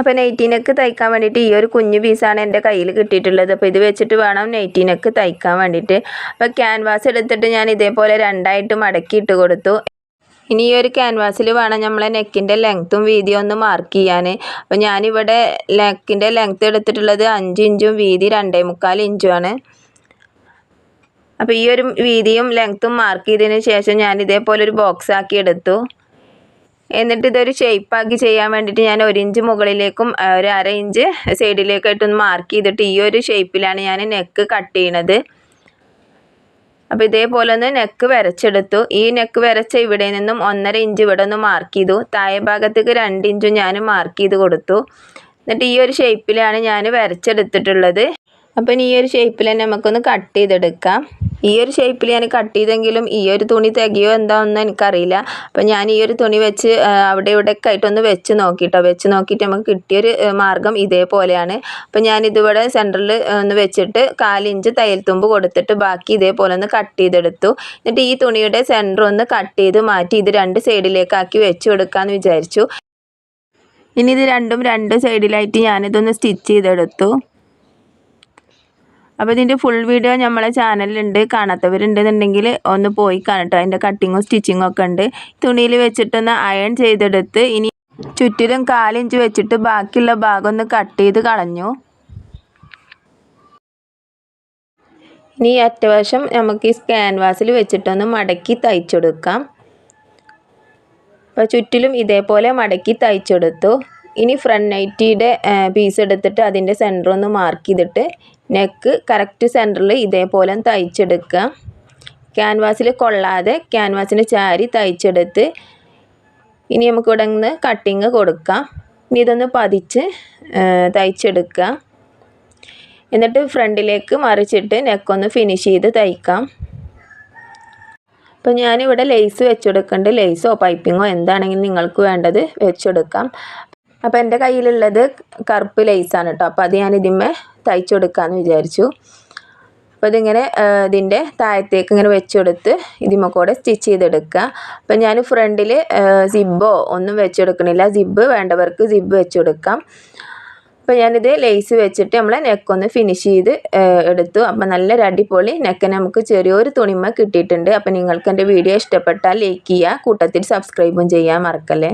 അപ്പോൾ നെയ്റ്റീനക്ക് തയ്ക്കാൻ വേണ്ടിയിട്ട് ഈ ഒരു കുഞ്ഞു പീസാണ് എന്റെ കയ്യിൽ കിട്ടിയിട്ടുള്ളത്. അപ്പോൾ ഇത് വെച്ചിട്ട് വേണം നെയ്റ്റീനക്ക് തയ്ക്കാൻ വേണ്ടിയിട്ട്. അപ്പോൾ ക്യാൻവാസ് എടുത്തിട്ട് ഞാൻ ഇതേപോലെ രണ്ടായിട്ട് മടക്കി ഇട്ട് കൊടുത്തു. ഇനി ഈ ഒരു ക്യാൻവാസിൽ വേണം നമ്മളെ നെക്കിന്റെ ലെങ്ത്തും വീതിയും ഒന്ന് മാർക്ക് ചെയ്യാൻ. അപ്പോൾ ഞാനിവിടെ നെക്കിന്റെ ലെങ്ത്ത് എടുത്തിട്ടുള്ളത് അഞ്ച് ഇഞ്ചും വീതി രണ്ടേ മുക്കാൽ ഇഞ്ചുമാണ് അപ്പോൾ ഈ ഒരു വീതിയും ലെങ്ത്തും മാർക്ക് ചെയ്തതിന് ശേഷം ഞാൻ ഇതേപോലെ ഒരു ബോക്സ് ആക്കി എടുത്തു. എന്നിട്ട് ഇതൊരു ഷേപ്പാക്കി ചെയ്യാൻ വേണ്ടിയിട്ട് ഞാൻ ഒരു ഇഞ്ച് മുകളിലേക്കും ഒരു അര ഇഞ്ച് സൈഡിലേക്കായിട്ടൊന്ന് മാർക്ക് ചെയ്തിട്ട് ഈ ഒരു ഷേപ്പിലാണ് ഞാൻ നെക്ക് കട്ട് ചെയ്യണത്. അപ്പോൾ ഇതേപോലെ ഒന്ന് നെക്ക് വരച്ചെടുത്തു. ഈ നെക്ക് വരച്ച ഇവിടെ നിന്നും ഒന്നര ഇഞ്ച് ഇവിടെ ഒന്ന് മാർക്ക് ചെയ്തു. താഴെ ഭാഗത്തേക്ക് രണ്ട് ഇഞ്ചും ഞാൻ മാർക്ക് ചെയ്ത് കൊടുത്തു. എന്നിട്ട് ഈ ഒരു ഷേപ്പിലാണ് ഞാൻ വരച്ചെടുത്തിട്ടുള്ളത്. അപ്പം ഈ ഒരു ഷേപ്പിൽ തന്നെ നമുക്കൊന്ന് കട്ട് ചെയ്തെടുക്കാം. ഈ ഒരു ഷേപ്പിൽ ഞാൻ കട്ട് ചെയ്തെങ്കിലും ഈ ഒരു തുണി തികയോ എന്താണെന്ന് എനിക്കറിയില്ല. അപ്പം ഞാൻ ഈ ഒരു തുണി വെച്ച് അവിടെ ഇവിടെ ഒക്കെ ആയിട്ടൊന്ന് വെച്ച് നോക്കിയിട്ടോ വെച്ച് നോക്കിയിട്ട് നമുക്ക് കിട്ടിയൊരു മാർഗം ഇതേപോലെയാണ്. അപ്പം ഞാൻ ഇതിവിടെ സെന്ററിൽ ഒന്ന് വെച്ചിട്ട് കാലിഞ്ച് തയ്യൽ തുമ്പ് കൊടുത്തിട്ട് ബാക്കി ഇതേപോലെ ഒന്ന് കട്ട് ചെയ്തെടുത്തു. എന്നിട്ട് ഈ തുണിയുടെ സെന്റർ ഒന്ന് കട്ട് ചെയ്ത് മാറ്റി ഇത് രണ്ട് സൈഡിലേക്കാക്കി വെച്ച് കൊടുക്കാമെന്ന് വിചാരിച്ചു. ഇനി ഇത് രണ്ടും രണ്ട് സൈഡിലായിട്ട് ഞാനിതൊന്ന് സ്റ്റിച്ച് ചെയ്തെടുത്തു. അപ്പോൾ ഇതിന്റെ ഫുൾ വീഡിയോ നമ്മളെ ചാനലിലുണ്ട് കാണാത്തവരുണ്ടെന്നുണ്ടെങ്കിൽ ഒന്ന് പോയി കാണട്ടോ അതിന്റെ കട്ടിങ്ങും സ്റ്റിച്ചിങ്ങും ഒക്കെ ഉണ്ട് തുണിയിൽ വെച്ചിട്ടൊന്ന് അയൺ ചെയ്തെടുത്ത് ഇനി ചുറ്റിലും കാലിഞ്ച് വെച്ചിട്ട് ബാക്കിയുള്ള ഭാഗം ഒന്ന് കട്ട് ചെയ്ത് കളഞ്ഞു. ഇനി അറ്റവശം നമുക്ക് ഈ ക്യാൻവാസിൽ വെച്ചിട്ടൊന്ന് മടക്കി തയ്ച്ചെടുക്കാം. അപ്പോൾ ചുറ്റിലും ഇതേപോലെ മടക്കി തയ്ച്ചെടുത്തു. ഇനി ഫ്രണ്ട് നൈറ്റിയുടെ പീസ് എടുത്തിട്ട് അതിന്റെ സെന്റർ ഒന്ന് മാർക്ക് ചെയ്തിട്ട് നെക്ക് കറക്റ്റ് സെന്ററിൽ ഇതേപോലെ തയ്ച്ചെടുക്കുക. ക്യാൻവാസിൽ കൊള്ളാതെ ക്യാൻവാസിന്റെ ചാരി തയ്ച്ചെടുത്ത് ഇനി നമുക്ക് ഇവിടെ നിന്ന് കട്ടിങ് കൊടുക്കാം. ഇനി ഇതൊന്ന് പതിച്ച് തയ്ച്ചെടുക്കുക. എന്നിട്ട് ഫ്രണ്ടിലേക്ക് മറിച്ചിട്ട് നെക്കൊന്ന് ഫിനിഷ് ചെയ്ത് തയ്ക്കാം. അപ്പോൾ ഞാനിവിടെ ലേസ് വെച്ചെടുക്കേണ്ട ലേസോ പൈപ്പിങ്ങോ എന്താണെങ്കിലും നിങ്ങൾക്ക് വേണ്ടത് വെച്ചെടുക്കാം. അപ്പോൾ എന്റെ കയ്യിലുള്ളത് കറുപ്പ് ലേസാണ് കേട്ടോ അപ്പോൾ അത് ഞാൻ ഇതിന്മേ തയ്ച്ചു കൊടുക്കാമെന്ന് വിചാരിച്ചു. അപ്പോൾ ഇതിങ്ങനെ ഇതിന്റെ താഴത്തേക്ക് ഇങ്ങനെ വെച്ചെടുത്ത് ഇതിമ്മ കൂടെ സ്റ്റിച്ച് ചെയ്തെടുക്കുക. അപ്പോൾ ഞാൻ ഫ്രണ്ടിൽ സിബോ ഒന്നും വെച്ചെടുക്കണില്ല. സിബ് വേണ്ടവർക്ക് സിബ് വെച്ചെടുക്കാം. അപ്പോൾ ഞാനിത് ലേസ് വെച്ചിട്ട് നമ്മളെ നെക്കൊന്ന് ഫിനിഷ് ചെയ്ത് എടുത്തു. അപ്പോൾ നല്ല അടിപൊളി നെക്ക് നമുക്ക് ചെറിയൊരു തുണിമ കിട്ടിയിട്ടുണ്ട്. അപ്പോൾ നിങ്ങൾക്ക് എന്റെ വീഡിയോ ഇഷ്ടപ്പെട്ടാൽ ലൈക്ക് ചെയ്യുക കൂട്ടത്തിൽ സബ്സ്ക്രൈബും ചെയ്യാൻ മറക്കല്ലേ.